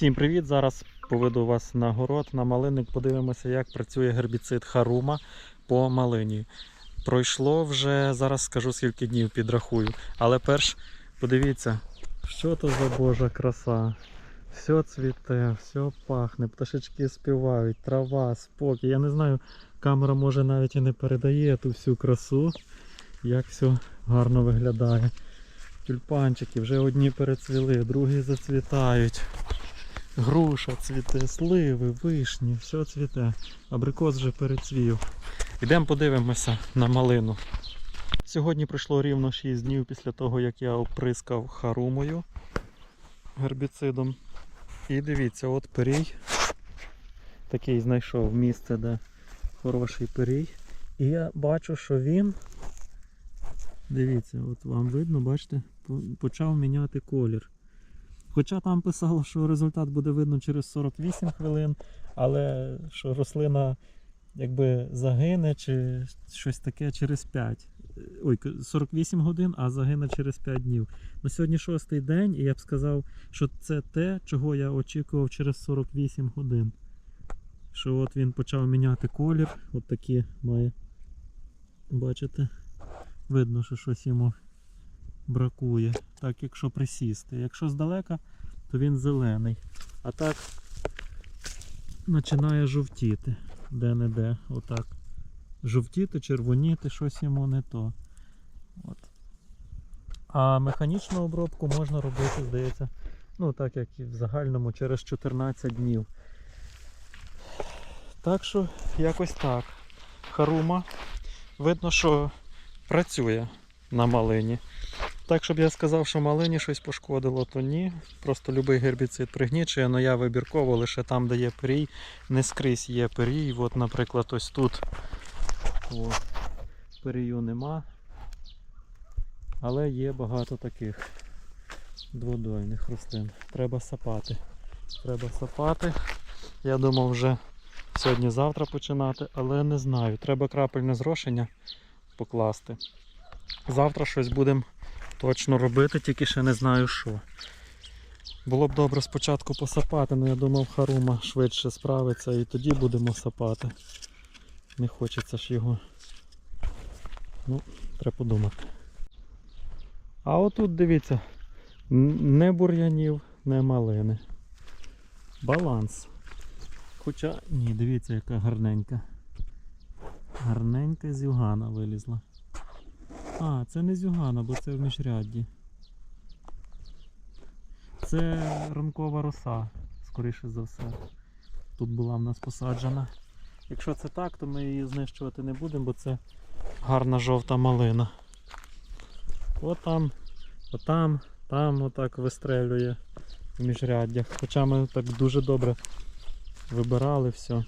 Всім привіт! Зараз поведу вас на город, на малинник. Подивимося, як працює гербіцид Харума по малині. Пройшло вже, зараз скажу скільки днів підрахую. Але перш подивіться, що то за божа краса. Все цвіте, все пахне, пташечки співають, трава, спокій. Я не знаю, камера може навіть і не передає ту всю красу, як все гарно виглядає. Тюльпанчики вже одні перецвіли, другі зацвітають. Груша цвіте, сливи, вишні, все цвіте. Абрикос вже перецвів. Йдемо подивимося на малину. Сьогодні пройшло рівно 6 днів після того, як я оприскав харумою гербіцидом. І дивіться, от перій. Такий знайшов місце, де хороший перій. І я бачу, що він. Дивіться, от вам видно, бачите, почав міняти колір. Хоча там писало, що результат буде видно через 48 хвилин, але що рослина якби загине чи щось таке через 5. Ой, 48 годин, а загине через 5 днів. На сьогодні шостий день, і я б сказав, що це те, чого я очікував через 48 годин. Що от він почав міняти колір, от такі має. Бачите? Видно, що щось йому бракує. Так, якщо присісти. Якщо здалека, то він зелений. А так починає жовтіти. Де-не-де. Отак. Жовтіти, червоніти, щось йому не то. От. А механічну обробку можна робити, здається, ну так як і в загальному, через 14 днів. Так що якось так. Харума. Видно, що працює на малині. Так, щоб я сказав, що малині щось пошкодило, то ні. Просто любий гербіцид пригнічує, але я вибірково лише там, де є перій, не скрізь є перій. От, наприклад, ось тут о, перію нема. Але є багато таких дводольних рослин. Треба сапати. Треба сапати. Я думав вже сьогодні-завтра починати, але не знаю. Треба крапельне зрошення покласти. Завтра щось будемо точно робити, тільки ще не знаю що. Було б добре спочатку посапати, але я думав, Харума швидше справиться і тоді будемо сапати. Не хочеться ж його. Ну, треба подумати. А отут дивіться, не бур'янів, не малини. Баланс. Хоча, ні, дивіться, яка гарненька. Гарненька з югана вилізла. А, це не з югана, бо це в міжрядді. Це ранкова роса, скоріше за все. Тут була в нас посаджена. Якщо це так, то ми її знищувати не будемо, бо це гарна жовта малина. От там, отам, там отак вистрелює в міжряддях. Хоча ми так дуже добре вибирали все.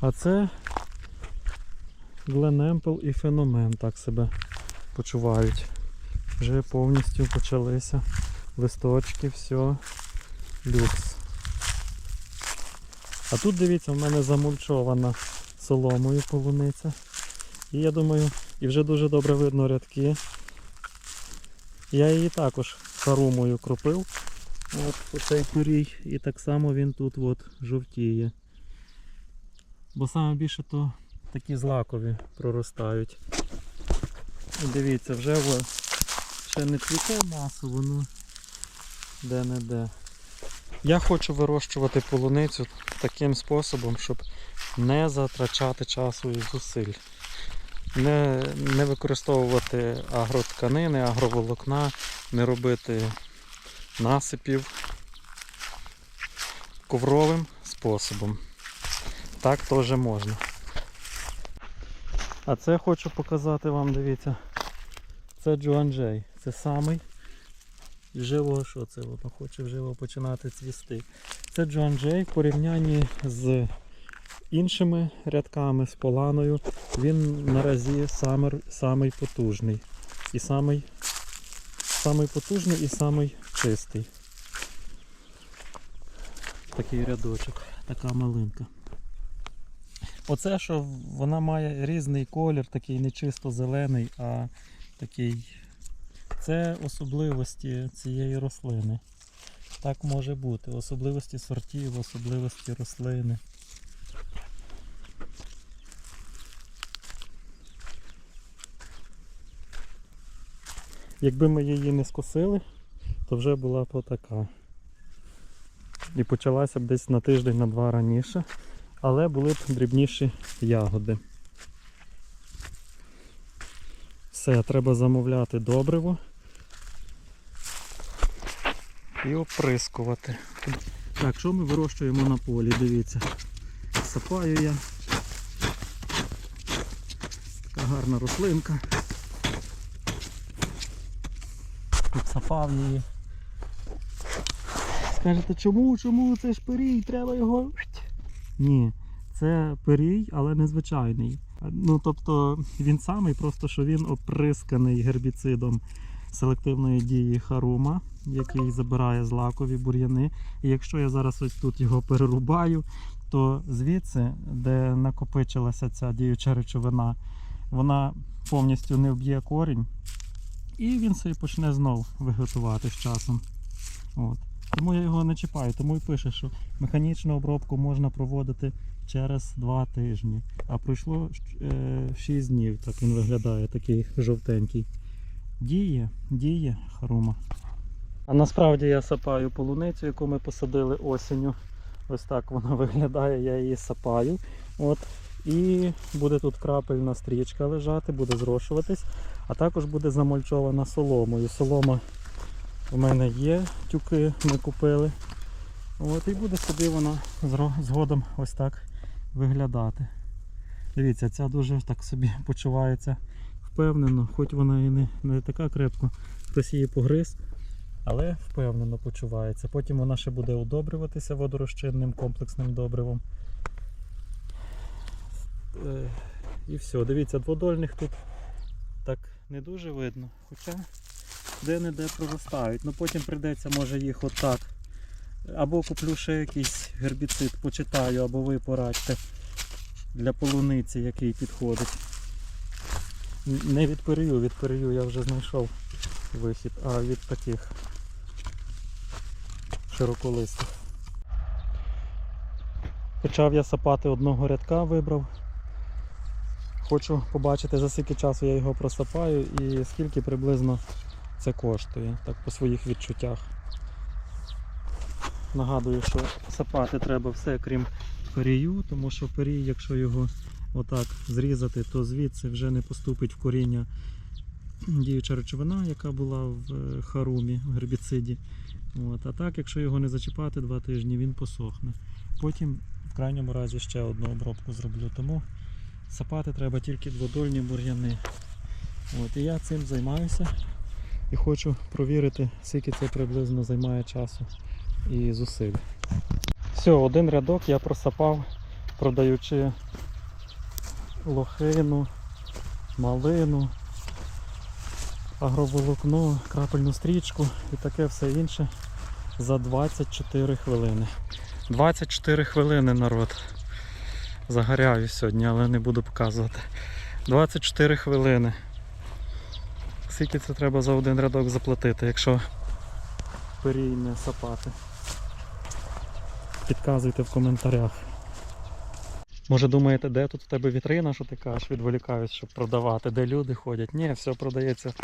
А це Гленемпл і Феномен так себе почувають. Вже повністю почалися листочки, все, люкс. А тут дивіться, в мене замульчована соломою полуниця. І я думаю, і вже дуже добре видно рядки. Я її також харумою кропив. От оцей порій. І так само він тут от жовтіє. Бо саме більше то такі злакові проростають. І дивіться, вже ще не цвіте масу, воно де-не-де. Я хочу вирощувати полуницю таким способом, щоб не затрачати часу і зусиль. Не, не використовувати агротканини, агроволокна, не робити насипів ковровим способом. Так теж можна. А це хочу показати вам, дивіться. Це Джуанджей. Це самий живо, що це воно хоче вживо починати цвісти. Це Джуанджей в порівнянні з іншими рядками, з поланою. Він наразі самий, самий потужний. І самий, самий потужний і самий чистий. Такий рядочок, така малинка. Оце, що вона має різний колір, такий не чисто зелений, а такий. Це особливості цієї рослини. Так може бути. Особливості сортів, особливості рослини. Якби ми її не скосили, то вже була б отака. І почалася б десь на тиждень на два раніше, але були б дрібніші ягоди. Все, треба замовляти добриво і оприскувати. Так, що ми вирощуємо на полі? Дивіться. Сапаю я. Така гарна рослинка. Підсапав її. Скажете, чому, чому це ж пирій, треба його. Ні, це пирій, але незвичайний. Ну, тобто він самий, просто що він оприсканий гербіцидом селективної дії Харума, який забирає злакові бур'яни. І якщо я зараз ось тут його перерубаю, то звідси, де накопичилася ця діюча речовина, вона повністю не вб'є корінь, і він собі почне знов виготувати з часом. От. Тому я його не чіпаю, тому і пише, що механічну обробку можна проводити через 2 тижні. А пройшло е, 6 днів, так він виглядає, такий жовтенький. Діє, діє харума. А насправді я сапаю полуницю, яку ми посадили осінню. Ось так вона виглядає, я її сапаю. От. І буде тут крапельна стрічка лежати, буде зрошуватись, а також буде замульчована соломою. Солома у мене є, тюки ми купили. От, і буде собі вона згодом ось так виглядати. Дивіться, ця дуже так собі почувається впевнено, хоч вона і не, не така крепко, хтось її погриз, але впевнено почувається. Потім вона ще буде удобрюватися водорозчинним комплексним добривом. Е, І все, дивіться, дводольних тут так не дуже видно, хоча де-не-де проростають. Ну потім прийдеться, може їх отак. Або куплю ще якийсь гербіцид, почитаю, або ви порадьте для полуниці, який підходить. Не від перію, від перію я вже знайшов вихід, а від таких широколистих. Почав я сапати одного рядка, вибрав. Хочу побачити, за скільки часу я його просапаю і скільки приблизно це коштує, так по своїх відчуттях. Нагадую, що сапати треба все крім перію, тому що перій, якщо його отак зрізати, то звідси вже не поступить в коріння діюча речовина, яка була в е, харумі, в гербіциді. От. А так, якщо його не зачіпати два тижні, він посохне. Потім, в крайньому разі, ще одну обробку зроблю. Тому сапати треба тільки дводольні бур'яни. От. І я цим займаюся і хочу провірити, скільки це приблизно займає часу і зусиль. Все, один рядок я просапав, продаючи лохину, малину, агроволокно, крапельну стрічку і таке все інше за 24 хвилини. 24 хвилини народ. Загоряю сьогодні, але не буду показувати. 24 хвилини. Скільки це треба за один рядок заплатити, якщо перій не сапати? Підказуйте в коментарях. Може думаєте, де тут в тебе вітрина, що ти кажеш, відволікаюсь, щоб продавати, де люди ходять? Ні, все продається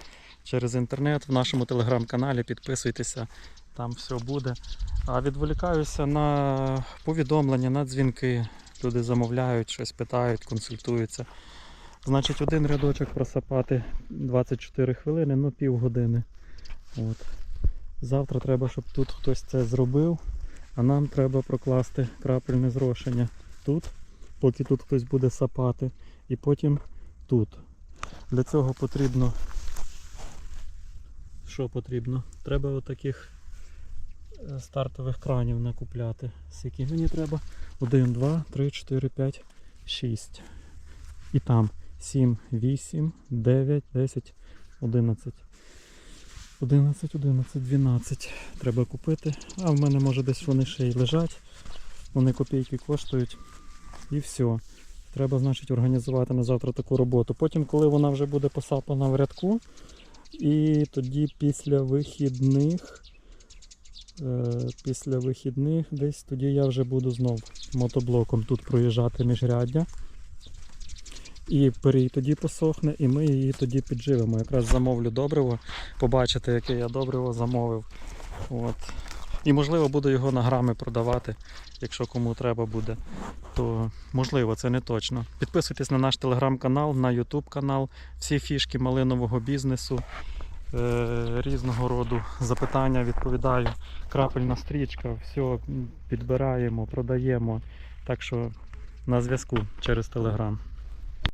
через інтернет в нашому телеграм-каналі. Підписуйтеся, там все буде. А відволікаюся на повідомлення, на дзвінки. Люди замовляють, щось питають, консультуються. Значить, один рядочок просапати 24 хвилини, ну півгодини. От. Завтра треба, щоб тут хтось це зробив, а нам треба прокласти крапельне зрошення тут, поки тут хтось буде сапати, і потім тут. Для цього потрібно. Що потрібно? Треба отаких е, стартових кранів накупляти. Скільки мені треба? 1, 2, 3, 4, 5, 6. І там 7, 8, 9, 10, 11. 11, 11, 12 треба купити. А в мене може десь вони ще й лежать. Вони копійки коштують. І все. Треба, значить, організувати на завтра таку роботу. Потім, коли вона вже буде посапана в рядку, і тоді після вихідних, е, після вихідних десь тоді я вже буду знов мотоблоком тут проїжджати міжряддя. І перій тоді посохне, і ми її тоді підживемо. Якраз замовлю добриво, побачите, яке я добриво замовив. От. І можливо буду його на грами продавати, якщо кому треба буде. То можливо, це не точно. Підписуйтесь на наш телеграм-канал, на Ютуб канал, всі фішки малинового бізнесу, е- різного роду запитання відповідаю. Крапельна стрічка, все підбираємо, продаємо. Так що на зв'язку через телеграм.